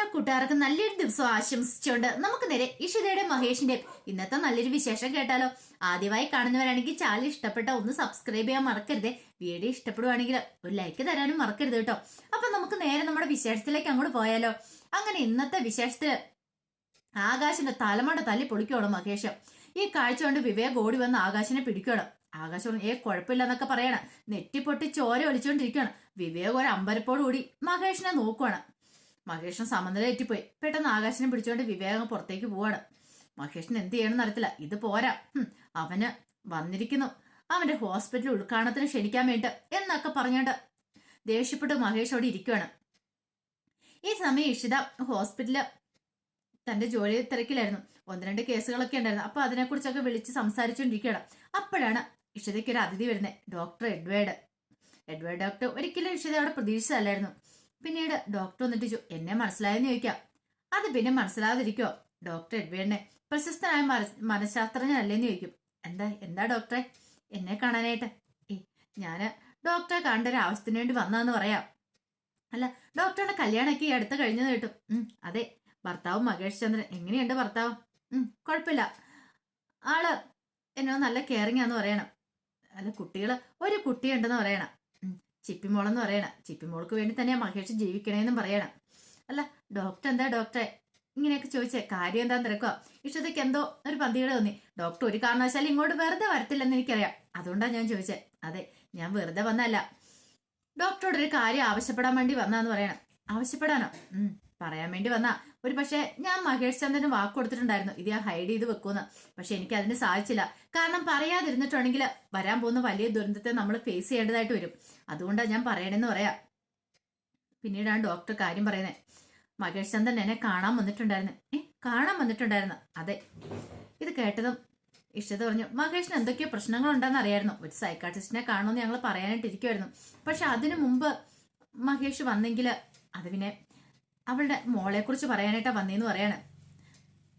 എല്ലാ കൂട്ടുകാർക്കും നല്ലൊരു ദിവസം ആശംസിച്ചുകൊണ്ട് നമുക്ക് നേരെ ഇഷിതയുടെ മഹേഷിന്റെ ഇന്നത്തെ നല്ലൊരു വിശേഷം കേട്ടാലോ. ആദ്യമായി കാണുന്നവരാണെങ്കിൽ ചാനൽ ഇഷ്ടപ്പെട്ട ഒന്ന് സബ്സ്ക്രൈബ് ചെയ്യാൻ മറക്കരുത്. വീഡിയോ ഇഷ്ടപ്പെടുവാണെങ്കിൽ ഒരു ലൈക്ക് തരാനും മറക്കരുത് കേട്ടോ. അപ്പൊ നമുക്ക് നേരെ നമ്മുടെ വിശേഷത്തിലേക്ക് അങ്ങോട്ട് പോയാലോ. അങ്ങനെ ഇന്നത്തെ വിശേഷത്തിൽ ആകാശിന്റെ തലമണ്ട തല്ലി പൊളിക്കണം മഹേഷ്. ഈ കാഴ്ച കൊണ്ട് വിവേക് ഓടി വന്ന് ആകാശിനെ പിടിക്കണം ആകാശം ഏ കുഴപ്പമില്ലെന്നൊക്കെ പറയണം. നെറ്റിപ്പൊട്ടി ചോര ഒലിച്ചുകൊണ്ടിരിക്കുകയാണ് വിവേക് ഒരു അമ്പരപ്പോടുകൂടി മഹേഷിനെ നോക്കുവാണ്. മഹേഷിന് സമനില തെറ്റിപ്പോയി. പെട്ടെന്ന് ആകാശനെ പിടിച്ചുകൊണ്ട് വിവേകം പുറത്തേക്ക് പോവാണ്. മഹേഷിന് എന്ത് ചെയ്യണമെന്ന് അറിയത്തില്ല. ഇത് പോരാ. അവന് വന്നിരിക്കുന്നു. അവന്റെ ഹോസ്പിറ്റൽ ഉദ്ഘാടനത്തിന് ക്ഷണിക്കാൻ വേണ്ടി എന്നൊക്കെ പറഞ്ഞുകൊണ്ട് ദേഷ്യപ്പെട്ട് മഹേഷ് അവിടെ ഇരിക്കുവാണ്. ഈ സമയം ഇഷിത ഹോസ്പിറ്റലിൽ തന്റെ ജോലി തിരക്കിലായിരുന്നു. ഒന്ന് രണ്ട് കേസുകളൊക്കെ ഉണ്ടായിരുന്നു. അപ്പൊ അതിനെക്കുറിച്ചൊക്കെ വിളിച്ച് സംസാരിച്ചുകൊണ്ടിരിക്കുകയാണ് അപ്പോഴാണ് ഇഷിതയ്ക്ക് ഒരു അതിഥി വരുന്നത്. Doctor Edward. എഡ്വേർഡ് ഡോക്ടർ ഒരിക്കലും ഇഷിത അവിടെ പ്രതീക്ഷിച്ചതല്ലായിരുന്നു. പിന്നീട് ഡോക്ടർ വന്നിട്ട് എന്നെ മനസ്സിലായെന്ന് ചോദിക്കാം. അത് പിന്നെ മനസ്സിലാതിരിക്കോ ഡോക്ടർ എഡ്വേഡിനെ പ്രശസ്തനായ മന- മനഃശാസ്ത്രജ്ഞനല്ലേന്ന് ചോദിക്കും. എന്താ എന്താ ഡോക്ടറെ എന്നെ കാണാനായിട്ട്? ഏ ഞാൻ ഡോക്ടറെ കണ്ട ഒരു ആവശ്യത്തിന് വേണ്ടി വന്നതെന്ന് പറയാം. അല്ല ഡോക്ടറുടെ കല്യാണമൊക്കെ ഈ അടുത്ത് കഴിഞ്ഞത് കേട്ടു. അതെ. ഭർത്താവ് മകേഷ് ചന്ദ്രൻ എങ്ങനെയുണ്ട് ഭർത്താവ്? കുഴപ്പമില്ല. ആൾ എന്നോ നല്ല കെയറിങ് ആന്ന് പറയണം. അല്ല കുട്ടികൾ ഒരു കുട്ടിയുണ്ടെന്ന് പറയണം. ചിപ്പിമോളെന്ന് പറയണം. ചിപ്പിമോൾക്ക് വേണ്ടി തന്നെ മഹേഷ് ജീവിക്കണേന്നും പറയണം. അല്ല ഡോക്ടർ എന്താ ഡോക്ടറെ ഇങ്ങനെയൊക്കെ ചോദിച്ചേ. കാര്യം എന്താന്ന് തിരക്കുക ഇഷ്ടത്തേക്ക് എന്തോ ഒരു പന്തികളെ തോന്നി. ഡോക്ടർ ഒരു കാരണവശാലും ഇങ്ങോട്ട് വെറുതെ വരത്തില്ലെന്ന് എനിക്കറിയാം. അതുകൊണ്ടാണ് ഞാൻ ചോദിച്ചേ. അതെ ഞാൻ വെറുതെ വന്നല്ല ഡോക്ടറോട് ഒരു കാര്യം ആവശ്യപ്പെടാൻ വേണ്ടി വന്നാന്ന് പറയണം. ആവശ്യപ്പെടാനോ? പറയാൻ വേണ്ടി വന്ന. ഒരു പക്ഷേ ഞാൻ മഹേഷ് ചന്ദ്രന് വാക്ക് കൊടുത്തിട്ടുണ്ടായിരുന്നു. ഇത് ഞാൻ ഹൈഡ് ചെയ്ത് വെക്കുമെന്ന്. പക്ഷെ എനിക്ക് അതിന് സാധിച്ചില്ല. കാരണം പറയാതിരുന്നിട്ടുണ്ടെങ്കിൽ വരാൻ പോകുന്ന വലിയ ദുരന്തത്തെ നമ്മൾ ഫേസ് ചെയ്യേണ്ടതായിട്ട് വരും. അതുകൊണ്ടാണ് ഞാൻ പറയണെന്ന് പറയാം. പിന്നീടാണ് ഡോക്ടർ കാര്യം പറയുന്നത് മഹേഷ് ചന്ദ്രൻ എന്നെ കാണാൻ വന്നിട്ടുണ്ടായിരുന്നു. ഏ കാണാൻ വന്നിട്ടുണ്ടായിരുന്നു. അതെ. ഇത് കേട്ടതും ഇഷ്ടത പറഞ്ഞു മഹേഷിന് എന്തൊക്കെയോ പ്രശ്നങ്ങൾ ഉണ്ടെന്ന് അറിയായിരുന്നു. ഒരു സൈക്കാട്രിസ്റ്റിനെ കാണുമെന്ന് ഞങ്ങൾ പറയാനായിട്ടിരിക്കുമായിരുന്നു പക്ഷെ അതിനു മുമ്പ് മഹേഷ് വന്നെങ്കിൽ അത് പിന്നെ അവളുടെ മോളെക്കുറിച്ച് പറയാനായിട്ടാ വന്നേന്ന് പറയാണ്.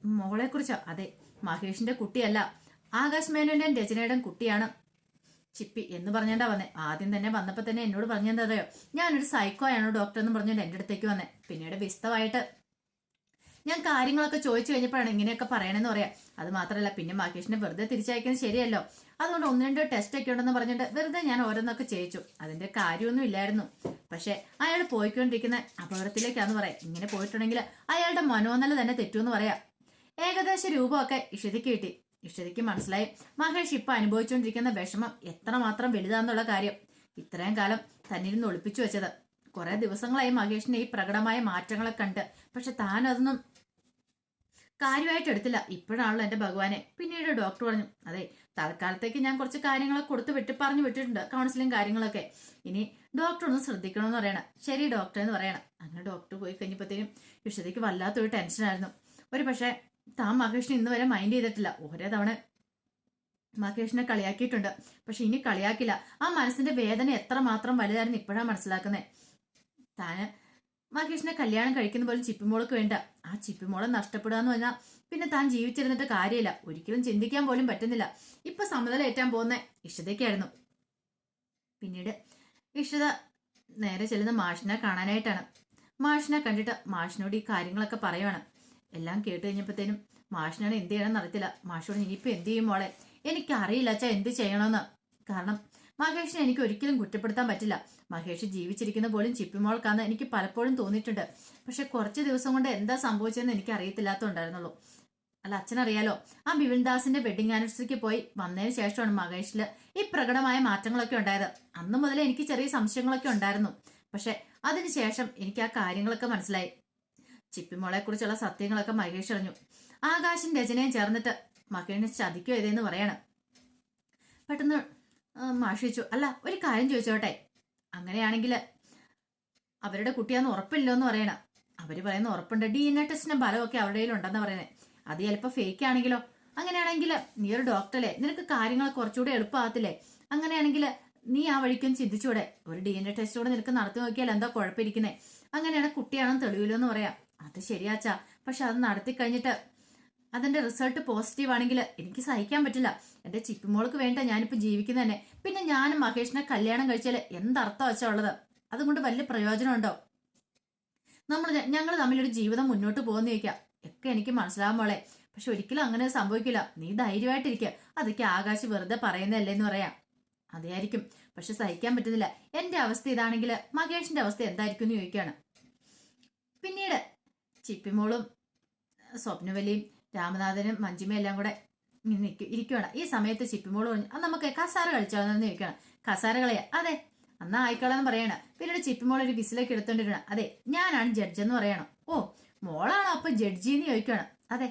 മോളെക്കുറിച്ചോ അതെ മഹേഷിന്റെ കുട്ടിയല്ല ആകാശ് മേനോന്റെ രചനയുടെ കുട്ടിയാണ്. ചിപ്പി എന്ന് പറഞ്ഞാണ്ടാ വന്നേ. ആദ്യം തന്നെ വന്നപ്പോ തന്നെ എന്നോട് പറഞ്ഞെന്താ അതെയോ ഞാനൊരു സൈക്കോ ആണോ ഡോക്ടർ എന്ന് പറഞ്ഞുകൊണ്ട് എന്റെ അടുത്തേക്ക് വന്നേ. പിന്നീട് വിസ്തമായിട്ട് ഞാൻ കാര്യങ്ങളൊക്കെ ചോദിച്ചു കഴിഞ്ഞപ്പോഴാണ് ഇങ്ങനെയൊക്കെ പറയണമെന്ന് പറയാം. അത് മാത്രമല്ല പിന്നെ മാകേഷിനെ വെറുതെ തിരിച്ചയക്കുന്നത് ശരിയല്ലോ. അതുകൊണ്ട് ഒന്ന് രണ്ടോ ടെസ്റ്റ് ഒക്കെ ഉണ്ടെന്ന് പറഞ്ഞിട്ട് വെറുതെ ഞാൻ ഓരോന്നൊക്കെ ചെയ്യിച്ചു. അതിന്റെ കാര്യമൊന്നും ഇല്ലായിരുന്നു. പക്ഷെ അയാൾ പോയിക്കൊണ്ടിരിക്കുന്ന അപകടത്തിലേക്കാന്ന് പറയാം. ഇങ്ങനെ പോയിട്ടുണ്ടെങ്കിൽ അയാളുടെ മനോനില തന്നെ തെറ്റുമെന്ന് പറയാം. ഏകദേശ രൂപമൊക്കെ ഇഷതിക്ക് കിട്ടി. ഇഷതിക്ക് മനസ്സിലായി. മഹേഷ് ഇപ്പൊ അനുഭവിച്ചുകൊണ്ടിരിക്കുന്ന വിഷമം എത്രമാത്രം വലുതാന്നുള്ള കാര്യം. ഇത്രയും കാലം തന്നിരുന്ന് ഒളിപ്പിച്ചു വെച്ചത്. കുറെ ദിവസങ്ങളായി മഹേഷിന്റെ ഈ പ്രകടമായ മാറ്റങ്ങളെ കണ്ട്. പക്ഷെ താൻ അതൊന്നും കാര്യമായിട്ട് എടുത്തില്ല. ഇപ്പോഴാണല്ലോ എന്റെ ഭഗവാനെ. പിന്നീട് ഡോക്ടർ പറഞ്ഞു അതെ തൽക്കാലത്തേക്ക് ഞാൻ കുറച്ച് കാര്യങ്ങളൊക്കെ കൊടുത്ത് വിട്ട് പറഞ്ഞു വിട്ടിട്ടുണ്ട് കൗൺസിലിംഗ് കാര്യങ്ങളൊക്കെ. ഇനി ഡോക്ടർ ഒന്ന് ശ്രദ്ധിക്കണമെന്ന് പറയണം. ശരി ഡോക്ടർ എന്ന് പറയണം. അങ്ങനെ ഡോക്ടർ പോയി കഴിഞ്ഞപ്പോഴത്തേനും വിഷതയ്ക്ക് വല്ലാത്തൊരു ടെൻഷനായിരുന്നു ഒരു പക്ഷേ താൻ മഹേഷിനെ ഇന്ന് വരെ മൈൻഡ് ചെയ്തിട്ടില്ല. ഓരോ തവണ മഹേഷിനെ കളിയാക്കിയിട്ടുണ്ട്. പക്ഷെ ഇനി കളിയാക്കില്ല. ആ മനസ്സിന്റെ വേദന എത്ര മാത്രം വലുതായിരുന്നു ഇപ്പോഴാണ് മനസ്സിലാക്കുന്നത്. താന് മഹേഷിനെ കല്യാണം കഴിക്കുന്ന പോലും ചിപ്പിമോൾക്ക് വേണ്ട. ആ ചിപ്പിമോളെ നഷ്ടപ്പെടുക എന്ന് പറഞ്ഞാൽ പിന്നെ താൻ ജീവിച്ചിരുന്നിട്ട് കാര്യമില്ല. ഒരിക്കലും ചിന്തിക്കാൻ പോലും പറ്റുന്നില്ല. ഇപ്പൊ സമതല ഏറ്റാൻ പോകുന്ന ഇഷ്ടതയ്ക്കായിരുന്നു പിന്നീട് ഇഷ്ടത നേരെ ചെല്ലുന്ന മാഷിനെ കാണാനായിട്ടാണ്. മാഷിനെ കണ്ടിട്ട് മാഷിനോട് ഈ കാര്യങ്ങളൊക്കെ പറയുവാണ്. എല്ലാം കേട്ട് കഴിഞ്ഞപ്പോഴത്തേനും മാഷിനാണ് എന്ത് ചെയ്യണമെന്ന് അറിയത്തില്ല. മാഷിനോട് ഇനിയിപ്പോ എന്ത് ചെയ്യും മോളെ? എനിക്കറിയില്ല അച്ഛാ എന്ത് ചെയ്യണമെന്ന്. കാരണം മഹേഷിനെ എനിക്ക് ഒരിക്കലും കുറ്റപ്പെടുത്താൻ പറ്റില്ല. മഹേഷ് ജീവിച്ചിരിക്കുന്ന പോലും ചിപ്പിമോൾക്കാന്ന് എനിക്ക് പലപ്പോഴും തോന്നിയിട്ടുണ്ട്. പക്ഷെ കുറച്ച് ദിവസം കൊണ്ട് എന്താ സംഭവിച്ചതെന്ന് എനിക്ക് അറിയത്തില്ലാത്തതുണ്ടായിരുന്നുള്ളൂ അല്ല അച്ഛനറിയാലോ? ആ ബിപിൻദാസിന്റെ വെഡിങ് ആനിവേഴ്സറിക്ക് പോയി വന്നതിന് ശേഷമാണ് മഹേഷിൽ ഈ പ്രകടമായ മാറ്റങ്ങളൊക്കെ ഉണ്ടായത്. അന്ന് മുതലേ എനിക്ക് ചെറിയ സംശയങ്ങളൊക്കെ ഉണ്ടായിരുന്നു. പക്ഷെ അതിനുശേഷം എനിക്ക് ആ കാര്യങ്ങളൊക്കെ മനസ്സിലായി. ചിപ്പിമോളെ കുറിച്ചുള്ള സത്യങ്ങളൊക്കെ മഹേഷ് അറിഞ്ഞു. ആകാശും രചനയും ചേർന്നിട്ട് മഹേഷിനെ ചതിക്കോ ഇതെന്ന് പറയണം. പെട്ടെന്ന് ആ, മാഷ് ചോദിച്ചു അല്ല ഒരു കാര്യം ചോദിച്ചോട്ടെ. അങ്ങനെയാണെങ്കിൽ അവരുടെ കുട്ടിയാന്ന് ഉറപ്പില്ലോ എന്ന് പറയണം. അവർ പറയുന്ന ഉറപ്പുണ്ട്. ഡി എൻ എ ടെസ്റ്റിന്റെ ഫലമൊക്കെ അവരുടെ കയ്യിലുണ്ടെന്ന് പറയുന്നത് അത് ചിലപ്പോൾ ഫേക്ക് ആണെങ്കിലോ അങ്ങനെയാണെങ്കിൽ നീ ഒരു ഡോക്ടറല്ലേ നിനക്ക് കാര്യങ്ങൾ കുറച്ചുകൂടെ എളുപ്പമാകത്തില്ലേ? അങ്ങനെയാണെങ്കിൽ നീ ആ വഴിക്കും ചിന്തിച്ചൂടെ. ഒരു ഡി എൻ എ ടെസ്റ്റ് കൂടെ നിനക്ക് നടത്തി നോക്കിയാൽ എന്താ കുഴപ്പമിരിക്കുന്നേ? അങ്ങനെയാണ് കുട്ടിയാണെന്ന് തെളിവില്ലോ എന്ന് പറയാം. അത് ശരിയാച്ചാ. പക്ഷെ അത് നടത്തി കഴിഞ്ഞിട്ട് അതിന്റെ റിസൾട്ട് പോസിറ്റീവ് ആണെങ്കിൽ എനിക്ക് സഹിക്കാൻ പറ്റില്ല. എന്റെ ചിപ്പിമോൾക്ക് വേണ്ട ഞാനിപ്പോ ജീവിക്കുന്നത് തന്നെ പിന്നെ ഞാനും മഹേഷിനെ കല്യാണം കഴിച്ചാൽ എന്തർത്ഥം വെച്ചാ ഉള്ളത്? അതുകൊണ്ട് വലിയ പ്രയോജനമുണ്ടോ? നമ്മൾ ഞങ്ങൾ തമ്മിലൊരു ജീവിതം മുന്നോട്ട് പോകുന്ന ചോദിക്കാം. ഒക്കെ എനിക്ക് മനസ്സിലാവാൻ മോളെ. പക്ഷെ ഒരിക്കലും അങ്ങനെ സംഭവിക്കില്ല. നീ ധൈര്യമായിട്ടിരിക്കുക അതൊക്കെ ആകാശ് വെറുതെ പറയുന്നതല്ലേ എന്ന് പറയാം. അതായിരിക്കും പക്ഷെ സഹിക്കാൻ പറ്റുന്നില്ല. എന്റെ അവസ്ഥ ഇതാണെങ്കിൽ മകേഷിന്റെ അവസ്ഥ എന്തായിരിക്കും എന്ന് ചോദിക്കുകയാണ് പിന്നീട് ചിപ്പിമോളും സ്വപ്നവലിയും രാമനാഥനും മഞ്ജിമയും എല്ലാം കൂടെ നിൽക്കും ഇരിക്കുകയാണ് ഈ സമയത്ത് ചിപ്പിമോൾ പറഞ്ഞു അത് നമുക്ക് കസാര കളിച്ചാന്ന് ചോദിക്കണം കസാര കളിയാ. അതെ അന്ന് ആയിക്കോളാന്ന് പറയണ. പിന്നീട് ചിപ്പിമോൾ ഒരു വിസിലൊക്കെ എടുത്തോണ്ടിരുന്ന അതെ ഞാനാണ് ജഡ്ജ് എന്ന് പറയണം. ഓ മോളാണോ അപ്പൊ ജഡ്ജി എന്ന് ചോദിക്കണം അതെ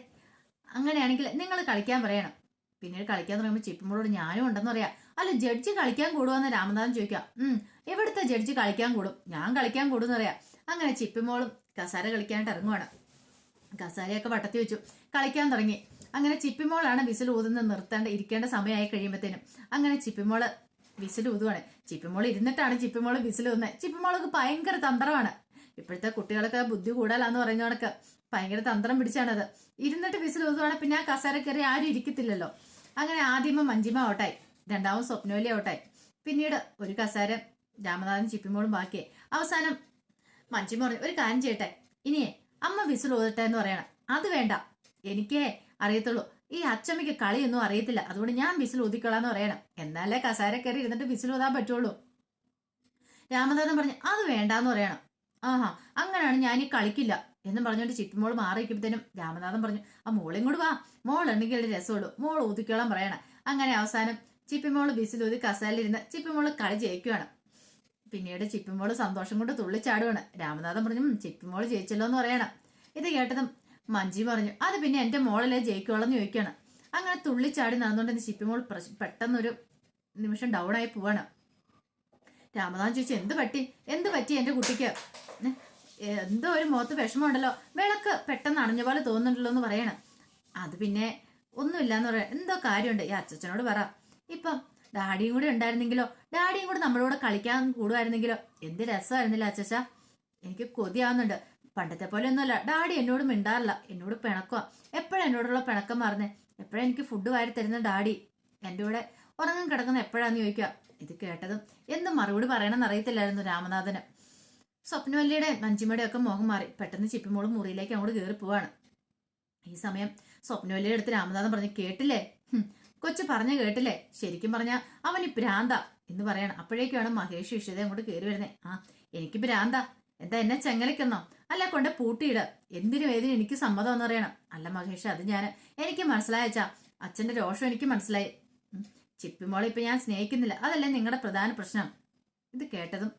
അങ്ങനെയാണെങ്കിൽ നിങ്ങൾ കളിക്കാൻ പറയണം. പിന്നീട് കളിക്കാൻ തുടങ്ങുമ്പോൾ ചിപ്പിമോളോട് ഞാനും ഉണ്ടെന്ന് പറയാം. അല്ല ജഡ്ജ് കളിക്കാൻ കൂടുമെന്ന് രാമനാഥൻ ചോദിക്കാം. ഉം എവിടുത്തെ ജഡ്ജി കളിക്കാൻ കൂടും? ഞാൻ കളിക്കാൻ കൂടുമെന്ന് പറയാം. അങ്ങനെ ചിപ്പിമോളും കസാര കളിക്കാനായിട്ട് ഇറങ്ങുവാണ്. കസാരയൊക്കെ വട്ടത്തി വെച്ചു. കളിക്കാൻ തുടങ്ങി. അങ്ങനെ ചിപ്പിമോളാണ് വിസിൽ ഊതുന്നത് നിർത്തേണ്ട ഇരിക്കേണ്ട സമയമായി കഴിയുമ്പോഴത്തേനും അങ്ങനെ ചിപ്പിമോൾ വിസിൽ ഊതുവാണ് ചിപ്പിമോൾ ഇരുന്നിട്ടാണ് ചിപ്പിമോൾ വിസിൽ ഊതുന്നത് ചിപ്പിമോൾക്ക് ഭയങ്കര തന്ത്രമാണ്. ഇപ്പോഴത്തെ കുട്ടികളൊക്കെ ബുദ്ധി കൂടാലാന്ന് പറയുന്ന കണക്ക്. ഭയങ്കര തന്ത്രം പിടിച്ചാണത്. ഇരുന്നിട്ട് വിസിൽ ഊതുവാണ് പിന്നെ ആ കസേര കയറി ആരും ഇരിക്കത്തില്ലല്ലോ. അങ്ങനെ ആദ്യമ മഞ്ജിമ ഓട്ടായി രണ്ടാമത് സ്വപ്നോലി ഓട്ടായി പിന്നീട് ഒരു കസേര രാമനാഥൻ ചിപ്പിമോളും ബാക്കിയായി. അവസാനം മഞ്ജിമ പറഞ്ഞു ഒരു കാര്യം ചെയ്യട്ടെ. ഇനിയേ അമ്മ വിസിൽ ഊതട്ടെ എന്ന് പറയണം. അത് വേണ്ട. എനിക്കേ അറിയത്തുള്ളൂ. ഈ അച്ചമ്മയ്ക്ക് കളിയൊന്നും അറിയത്തില്ല. അതുകൊണ്ട് ഞാൻ വിസിൽ ഊതിക്കൊള്ളാന്ന് പറയണം. എന്നാലേ കസാര കയറി ഇരുന്നിട്ട് വിസിൽ ഊതാൻ പറ്റുള്ളൂ. രാമനാഥൻ പറഞ്ഞു അത് വേണ്ടാന്ന് പറയണം. ആഹാ അങ്ങനെയാണ് ഞാൻ ഈ കളിക്കില്ല. എന്നും പറഞ്ഞുകൊണ്ട് ചിപ്പിമോൾ മാറിയിരിക്കുമ്പോഴത്തേനും രാമനാഥൻ പറഞ്ഞു ആ മോളും കൂടെ വാ. മോൾ ഉണ്ടെങ്കിൽ ഒരു രസമുള്ളൂ. മോൾ ഊതിക്കോളാൻ പറയണം. അങ്ങനെ അവസാനം ചിപ്പിമോൾ ബിസിലൂതി കസാലിരുന്ന് ചിപ്പിമോൾ കളി ജയിക്കുകയാണ് പിന്നീട് ചിപ്പിമോൾ സന്തോഷം കൊണ്ട് തുള്ളിച്ചാടുകയാണ് രാമനാഥൻ പറഞ്ഞു ചിപ്പിമോൾ ജയിച്ചല്ലോ എന്ന് പറയണം. ഇത് കേട്ടതും മഞ്ജി പറഞ്ഞു അത് പിന്നെ എന്റെ മോളല്ലേ ജയിക്കുള്ളെന്ന് ചോദിക്കുകയാണ്. അങ്ങനെ തുള്ളിച്ചാടി നടന്നുകൊണ്ടിരുന്ന ചിപ്പിമോൾ മോൾ പെട്ടെന്നൊരു നിമിഷം ഡൗൺ ആയി പോവാണ്. രാമനാഥൻ ചോദിച്ചു എന്ത് പറ്റി? എന്ത് പറ്റി എന്റെ കുട്ടിക്ക്? എന്തോ ഒരു മുഖത്ത് വിഷമമുണ്ടല്ലോ. വിളക്ക് പെട്ടെന്ന് അണഞ്ഞ പോലെ തോന്നുന്നുണ്ടല്ലോ എന്ന് പറയണം. അത് പിന്നെ ഒന്നുമില്ല എന്ന് പറയാം. എന്തോ കാര്യമുണ്ട്. ഈ അച്ഛനോട് പറ. ഇപ്പം ഡാഡിയും കൂടെ ഉണ്ടായിരുന്നെങ്കിലോ? ഡാഡിയും കൂടെ നമ്മളോട് കളിക്കാൻ കൂടുമായിരുന്നെങ്കിലോ? എന്ത് രസമായിരുന്നില്ല അച്ഛച്ച എനിക്ക് കൊതിയാവുന്നുണ്ട്. പണ്ടത്തെ പോലെ ഒന്നുമല്ല. ഡാഡി എന്നോട് മിണ്ടാറില്ല. എന്നോട് പിണക്കുക എപ്പോഴും എന്നോടുള്ള പിണക്കം മാറുന്നേ? എപ്പോഴും എനിക്ക് ഫുഡ് വാരി തരുന്ന ഡാഡി? എന്റെ കൂടെ ഉറങ്ങാൻ കിടക്കുന്ന എപ്പോഴാന്ന് ചോദിക്കുക. ഇത് കേട്ടതും എന്ത് മറുപടി പറയണമെന്ന് അറിയത്തില്ലായിരുന്നു രാമനാഥന്. സ്വപ്നവല്ലിയുടെ മഞ്ചിമയുടെ ഒക്കെ മുഖം മാറി. പെട്ടെന്ന് ചിപ്പിമോളും മുറിയിലേക്ക് അങ്ങോട്ട് കയറി പോവാണ്. ഈ സമയം സ്വപ്നവല്ലിയുടെ അടുത്ത് രാമനാഥൻ പറഞ്ഞു കേട്ടില്ലേ? കൊച്ചു പറഞ്ഞ കേട്ടില്ലേ? ശരിക്കും പറഞ്ഞ അവന് ഭ്രാന്ത. എന്ന് പറയണം. അപ്പോഴേക്കാണ് മഹേഷ് ഇഷിത അങ്ങോട്ട് കയറി വരുന്നത് ആ എനിക്ക് ഭ്രാന്ത. എന്താ എന്നെ ചെങ്ങലയ്ക്കുന്നോ? അല്ല കൊണ്ട് പൂട്ടിയിട. എന്തിനും ഏതിനും എനിക്ക് സമ്മതം എന്ന് പറയണം. അല്ല മഹേഷ് അത് ഞാൻ എനിക്ക് മനസ്സിലായച്ചാ അച്ഛന്റെ രോഷം എനിക്ക് മനസ്സിലായി. ചിപ്പിമോളെ ഇപ്പൊ ഞാൻ സ്നേഹിക്കുന്നില്ല. അതല്ലേ നിങ്ങളുടെ പ്രധാന പ്രശ്നം? ഇത് കേട്ടതും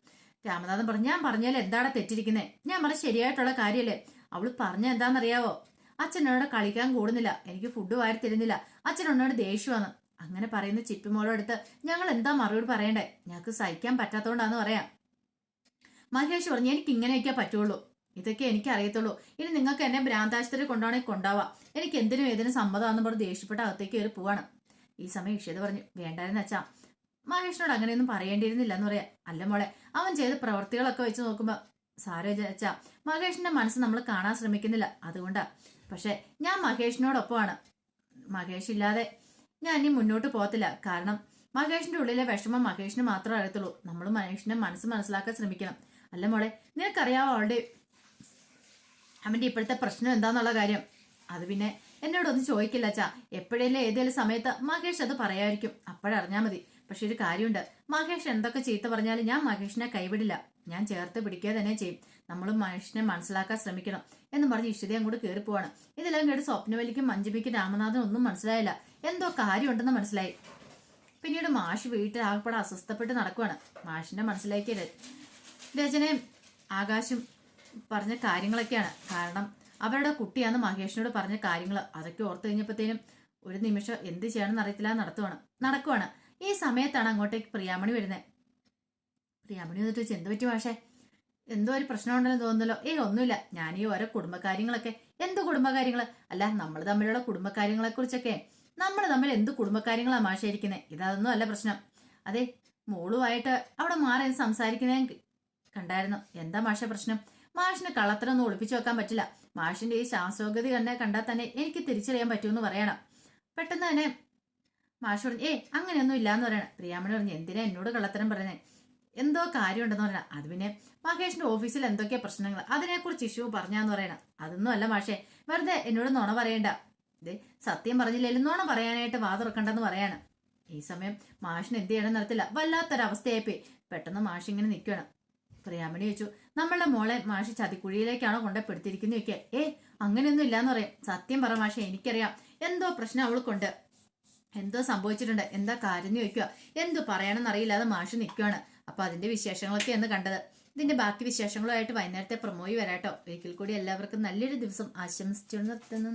രാമനാഥൻ പറഞ്ഞു ഞാൻ പറഞ്ഞാൽ എന്താണ് തെറ്റിരിക്കുന്നത് ഞാൻ വളരെ ശരിയായിട്ടുള്ള കാര്യമല്ലേ അവൾ പറഞ്ഞ എന്താണെന്നറിയാവോ അച്ഛനോട് കളിക്കാൻ കൂടുന്നില്ല. എനിക്ക് ഫുഡ് വാരി തരുന്നില്ല. അച്ഛൻ എന്നോട് ദേഷ്യമാണ്. അങ്ങനെ പറയുന്ന ചിപ്പിമോളോ അടുത്ത് ഞങ്ങൾ എന്താ മറുപടി പറയണ്ടേ? ഞങ്ങൾക്ക് സഹിക്കാൻ പറ്റാത്തോണ്ടാന്ന് പറയാം. മഹേഷ് പറഞ്ഞു എനിക്ക് ഇങ്ങനെയൊക്കെ പറ്റുള്ളൂ. ഇതൊക്കെ എനിക്ക് അറിയത്തുള്ളൂ ഇനി നിങ്ങൾക്ക് എന്നെ ഭ്രാന്താശുപത്രി കൊണ്ടുപോകണമെങ്കിൽ കൊണ്ടാവാ എനിക്ക് എന്തിനും ഏതിനും സമ്മതമാണെന്ന് പറഞ്ഞ് ദേഷ്യപ്പെട്ട് അകത്തേക്ക് കയറി പോവാണ്. ഈ സമയം ഇഷ്യത് പറഞ്ഞു വേണ്ടായിരുന്നു അച്ഛാ. മഹേഷിനോട് അങ്ങനെയൊന്നും പറയേണ്ടിയിരുന്നില്ല എന്ന് പറയാം. അല്ല മോളെ അവൻ ചെയ്ത പ്രവർത്തികളൊക്കെ വെച്ച് നോക്കുമ്പോൾ സാരോ അച്ഛാ മഹേഷിന്റെ മനസ്സ് നമ്മൾ കാണാൻ ശ്രമിക്കുന്നില്ല. അതുകൊണ്ടാ. പക്ഷെ ഞാൻ മഹേഷിനോടൊപ്പമാണ്. മഹേഷ് ഇല്ലാതെ ഞാൻ ഇനി മുന്നോട്ട് പോകത്തില്ല. കാരണം മഹേഷിന്റെ ഉള്ളിലെ വിഷമം മഹേഷിന് മാത്രമേ അറിയത്തുള്ളൂ. നമ്മൾ മഹേഷിന്റെ മനസ്സ് മനസ്സിലാക്കാൻ ശ്രമിക്കണം. അല്ല മോളെ നിനക്കറിയാവോ അവളുടെ അവന്റെ ഇപ്പോഴത്തെ പ്രശ്നം എന്താന്നുള്ള കാര്യം. അത് പിന്നെ എന്നോടൊന്നും ചോദിക്കില്ല അച്ഛാ. എപ്പോഴെങ്കിലും ഏതെങ്കിലും സമയത്ത് മഹേഷ് അത് പറയായിരിക്കും. അപ്പോഴറിഞ്ഞാൽ മതി. പക്ഷെ ഒരു കാര്യമുണ്ട്. മഹേഷ് എന്തൊക്കെ ചീത്ത പറഞ്ഞാലും ഞാൻ മഹേഷിനെ കൈവിടില്ല. ഞാൻ ചേർത്ത് പിടിക്കുക തന്നെ ചെയ്യും. നമ്മൾ മനുഷ്യനെ മനസ്സിലാക്കാൻ ശ്രമിക്കണം എന്ന് പറഞ്ഞ് ഇഷിത അങ്ങോട്ട് കയറി പോവാണ്. ഇതെല്ലാം കേട്ട് സ്വപ്നവലിക്കും മഞ്ജുബിക്കും രാമനാഥനും ഒന്നും മനസ്സിലായില്ല. എന്തോ കാര്യമുണ്ടെന്ന് മനസ്സിലായി. പിന്നീട് മാഷ് വീട്ടിൽ ആകപ്പെടെ അസ്വസ്ഥപ്പെട്ട് നടക്കുവാണ്. മാഷിന്റെ മനസ്സിലേക്ക് ര- രചനയും ആകാശും പറഞ്ഞ കാര്യങ്ങളൊക്കെയാണ്. കാരണം അവരുടെ കുട്ടിയാന്ന് മഹേഷിനോട് പറഞ്ഞ കാര്യങ്ങൾ. അതൊക്കെ ഓർത്തു കഴിഞ്ഞപ്പോഴത്തേനും ഒരു നിമിഷം എന്ത് ചെയ്യണമെന്ന് അറിയത്തില്ല നടത്തുവാണ്. നടക്കുവാണ്. ഈ സമയത്താണ് അങ്ങോട്ടേക്ക് പ്രിയാമണി വരുന്നത് പ്രിയാമണി വന്നിട്ട് എന്ത് പറ്റി മാഷേ? എന്തോ ഒരു പ്രശ്നം ഉണ്ടെന്ന് തോന്നുന്നല്ലോ. ഏയ് ഒന്നുമില്ല. ഞാൻ ഈ ഓരോ കുടുംബകാര്യങ്ങളൊക്കെ. എന്ത് കുടുംബകാര്യങ്ങൾ അല്ല നമ്മൾ തമ്മിലുള്ള കുടുംബകാര്യങ്ങളെ കുറിച്ചൊക്കെ നമ്മൾ തമ്മിൽ എന്ത് കുടുംബകാര്യങ്ങളാണ് മാഷയിരിക്കുന്നത് ഇതൊന്നും അല്ല പ്രശ്നം. അതെ മോളുമായിട്ട് അവിടെ മാറി നിന്ന് കണ്ടായിരുന്നു. എന്താ മാഷ പ്രശ്നം? മാഷിന് കള്ളത്തരൊന്നും ഒളിപ്പിച്ചു വെക്കാൻ പറ്റില്ല. മാഷിന്റെ ഈ ശാസോഗതി തന്നെ കണ്ടാൽ തന്നെ എനിക്ക് തിരിച്ചറിയാൻ പറ്റുമെന്ന് പറയണം. പെട്ടെന്ന് തന്നെ മാഷ് പറഞ്ഞു ഏ അങ്ങനെയൊന്നും ഇല്ലാന്ന് പറയണം. പ്രിയാമണി പറഞ്ഞു എന്തിനാ എന്നോട് കള്ളത്തരം പറയുന്നത് എന്തോ കാര്യമുണ്ടെന്ന് പറയണം. അത് പിന്നെ മഹേഷിന്റെ ഓഫീസിൽ എന്തൊക്കെയാ പ്രശ്നങ്ങൾ അതിനെക്കുറിച്ച് ഇഷ്യൂ പറഞ്ഞാന്ന് പറയണം. അതൊന്നും അല്ല മാഷേ വെറുതെ എന്നോട് നുണ പറയണ്ട. ഇത് സത്യം പറഞ്ഞില്ലെങ്കിലും നുണ പറയാനായിട്ട് വാ തുറക്കണ്ടെന്ന് പറയാണ്. ഈ സമയം മാഷിന് എന്ത് ചെയ്യണം നടത്തില്ല വല്ലാത്തൊരവസ്ഥയായിപ്പോയി. പെട്ടെന്ന് മാഷ് ഇങ്ങനെ നിൽക്കണം പ്രിയാമണി ചോദിച്ചു നമ്മളുടെ മോളെ മാഷി ചതിക്കുഴിയിലേക്കാണോ കൊണ്ടുപ്പെടുത്തിയിരിക്കുന്നു ചോദിക്കുക. ഏ അങ്ങനെയൊന്നും ഇല്ലാന്ന് പറയാം. സത്യം പറ മാഷെ എനിക്കറിയാം. എന്തോ പ്രശ്നം അവൾക്കുണ്ട്. എന്തോ സംഭവിച്ചിട്ടുണ്ട്. എന്താ കാര്യം ചോദിക്കുക. എന്തു പറയണമെന്ന് അറിയില്ലാതെ മാഷ് നിൽക്കുകയാണ് അപ്പൊ അതിന്റെ വിശേഷങ്ങളൊക്കെ എന്ന് കണ്ടത്. ഇതിന്റെ ബാക്കി വിശേഷങ്ങളുമായിട്ട് വൈകുന്നേരത്തെ പ്രൊമോയി വരാട്ടോ. ഒരിക്കൽ കൂടി എല്ലാവർക്കും നല്ലൊരു ദിവസം ആശംസിച്ചു നിർത്തുന്നു.